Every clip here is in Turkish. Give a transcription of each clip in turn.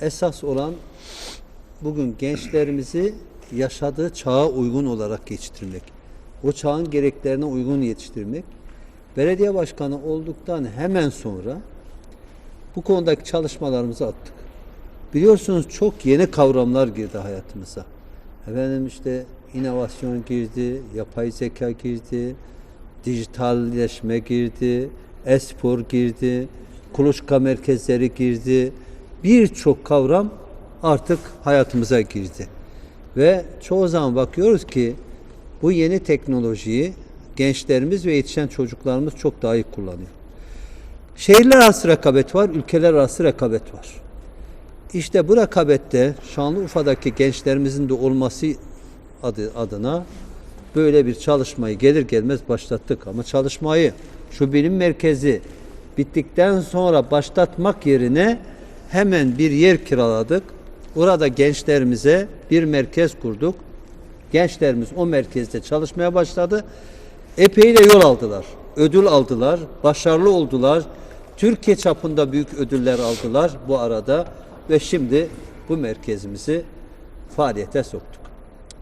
esas olan bugün gençlerimizi yaşadığı çağa uygun olarak yetiştirmek. O çağın gereklerine uygun yetiştirmek. Belediye başkanı olduktan hemen sonra bu konudaki çalışmalarımızı attık. Biliyorsunuz çok yeni kavramlar girdi hayatımıza. Efendim işte inovasyon girdi, yapay zeka girdi, dijitalleşme girdi, espor girdi, kuluçka merkezleri girdi. Birçok kavram artık hayatımıza girdi. Ve çoğu zaman bakıyoruz ki bu yeni teknolojiyi gençlerimiz ve yetişen çocuklarımız çok daha iyi kullanıyor. Şehirler arası rekabet var, ülkeler arası rekabet var. İşte bu rekabette Şanlıurfa'daki gençlerimizin de olması adı, adına böyle bir çalışmayı gelir gelmez başlattık. Ama çalışmayı şu bilim merkezi bittikten sonra başlatmak yerine hemen bir yer kiraladık. Orada gençlerimize bir merkez kurduk. Gençlerimiz o merkezde çalışmaya başladı. Epey de yol aldılar. Ödül aldılar. Başarılı oldular. Türkiye çapında büyük ödüller aldılar bu arada ve şimdi bu merkezimizi faaliyete soktuk.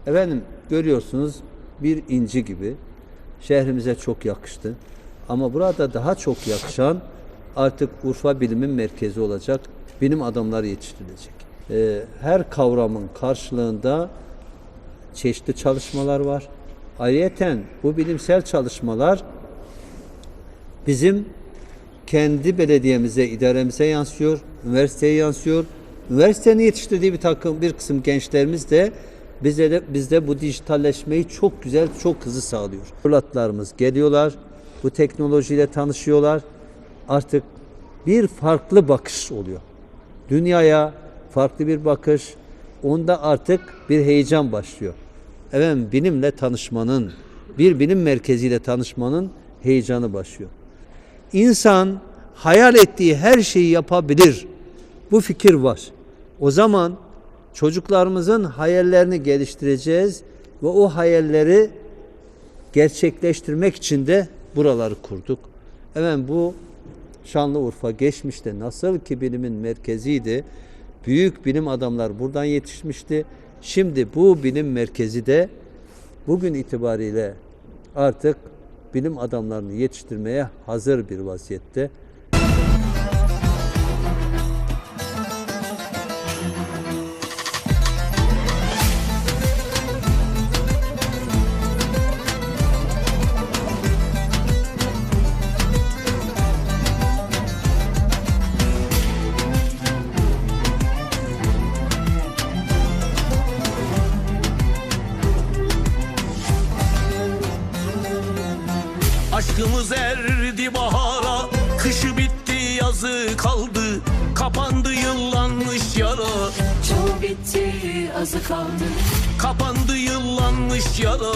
Efendim görüyorsunuz bir inci gibi şehrimize çok yakıştı. Ama burada daha çok yakışan artık Urfa Bilimin Merkezi olacak. Bilim adamları yetiştirilecek. Ee, her kavramın karşılığında çeşitli çalışmalar var. Ayrıyeten bu bilimsel çalışmalar bizim kendi belediyemize, idaremize yansıyor, üniversiteye yansıyor. Üniversitenin yetiştirdiği bir takım bir kısım gençlerimiz de bize de bizde bu dijitalleşmeyi çok güzel, çok hızlı sağlıyor. Evlatlarımız geliyorlar, bu teknolojiyle tanışıyorlar. Artık bir farklı bakış oluyor. Dünyaya farklı bir bakış, onda artık bir heyecan başlıyor. Efendim bilimle tanışmanın, bir bilim merkeziyle tanışmanın heyecanı başlıyor. İnsan hayal ettiği her şeyi yapabilir. Bu fikir var. O zaman çocuklarımızın hayallerini geliştireceğiz ve o hayalleri gerçekleştirmek için de buraları kurduk. Efendim bu Şanlıurfa geçmişte nasıl ki bilimin merkeziydi. Büyük bilim adamlar buradan yetişmişti. Şimdi bu bilim merkezi de bugün itibariyle artık bilim adamlarını yetiştirmeye hazır bir vaziyette. Aşkımız erdi bahara Kışı bitti yazı kaldı. Kapandı yıllanmış yara. Çoğu bitti azı kaldı. Kapandı yıllanmış yara.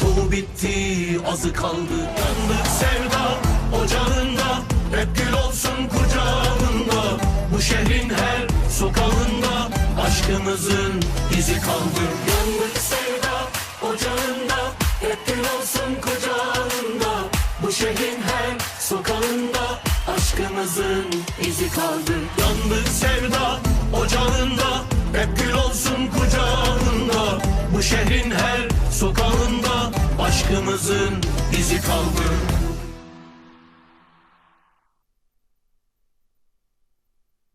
Çoğu bitti azı kaldı. Yandık sevda ocağında. Hep gül olsun kucağında. Bu şehrin her sokağında Aşkımızın izi kaldı. Yandık sevda ocağında. Hep gül olsun kucağında kaldı. Yandık sevda ocağında. Hep gül olsun kucağında. Bu şehrin her sokağında Aşkımızın izi kaldı